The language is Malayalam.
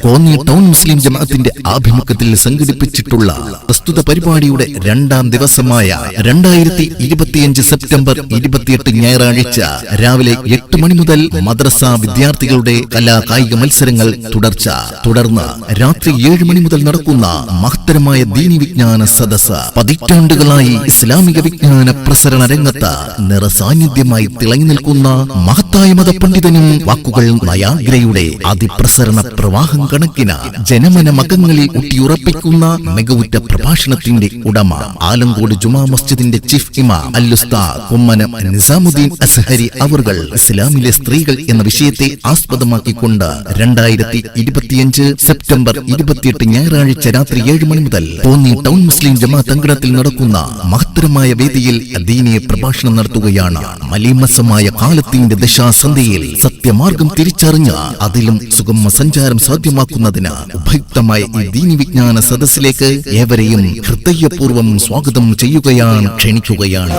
കോന്നി ടൗൺ മുസ്ലിം ജമാഅത്തിന്റെ ആഭിമുഖ്യത്തിൽ സംഘടിപ്പിച്ചിട്ടുള്ള പ്രസ്തുത പരിപാടിയുടെ രണ്ടാം ദിവസമായ രണ്ടായിരത്തി ഇരുപത്തിയഞ്ച് സെപ്റ്റംബർ ഇരുപത്തിയെട്ട് ഞായറാഴ്ച രാവിലെ എട്ട് മണി മുതൽ മദ്രസ വിദ്യാർത്ഥികളുടെ കലാ കായിക മത്സരങ്ങൾ തുടർച്ച. തുടർന്ന് രാത്രി ഏഴ് മണി മുതൽ നടക്കുന്ന മഹത്തരമായ ദീനി വിജ്ഞാന സദസ് പതിറ്റാണ്ടുകളായി ഇസ്ലാമിക വിജ്ഞാന പ്രസരണ രംഗത്ത് നിറസാന്നിധ്യമായി തിളങ്ങി നിൽക്കുന്ന മഹത്തായ മതപണ്ഡിതനും വാക്കുകൾ നയാഗ്രയുടെ അതിപ്രസരണ പ്രവാഹം കണക്കിന് ജനമന മകങ്ങളിൽ ഊട്ടിയുറപ്പിക്കുന്ന മികവുറ്റ പ്രഭാഷണത്തിന്റെ ഉടമ ആലങ്കോട് ജുമാ മസ്ജിദിന്റെ ചീഫ് ഇമാം അല്ലുസ്താ നിസാമുദ്ദീൻ അസഹരി അവർകൾ ഇസ്ലാമിലെ സ്ത്രീകൾ എന്ന വിഷയത്തെ ആസ്പദമാക്കിക്കൊണ്ട് രണ്ടായിരത്തി ഇരുപത്തിയഞ്ച് സെപ്റ്റംബർ ഇരുപത്തിയെട്ട് ഞായറാഴ്ച രാത്രി ഏഴ് മണി മുതൽ തോന്നി ടൗൺ മുസ്ലിം ജമാ തങ്കണത്തിൽ നടക്കുന്ന മഹത്തരമായ വേദിയിൽ ദീനിയ പ്രഭാഷണം നടത്തുകയാണ്. മലീമസമായ കാലത്തിന്റെ ദശാസന്ധിയിൽ സത്യമാർഗം തിരിച്ചറിഞ്ഞ് അതിലും സുഗമ സഞ്ചാരം സാധ്യമാക്കുന്നതിന് ഉപയുക്തമായ ഈ ദീനി വിജ്ഞാന സദസ്സിലേക്ക് ഏവരെയും ഹൃദയപൂർവം സ്വാഗതം ചെയ്യുകയാണ് ക്ഷണിക്കുകയാണ്.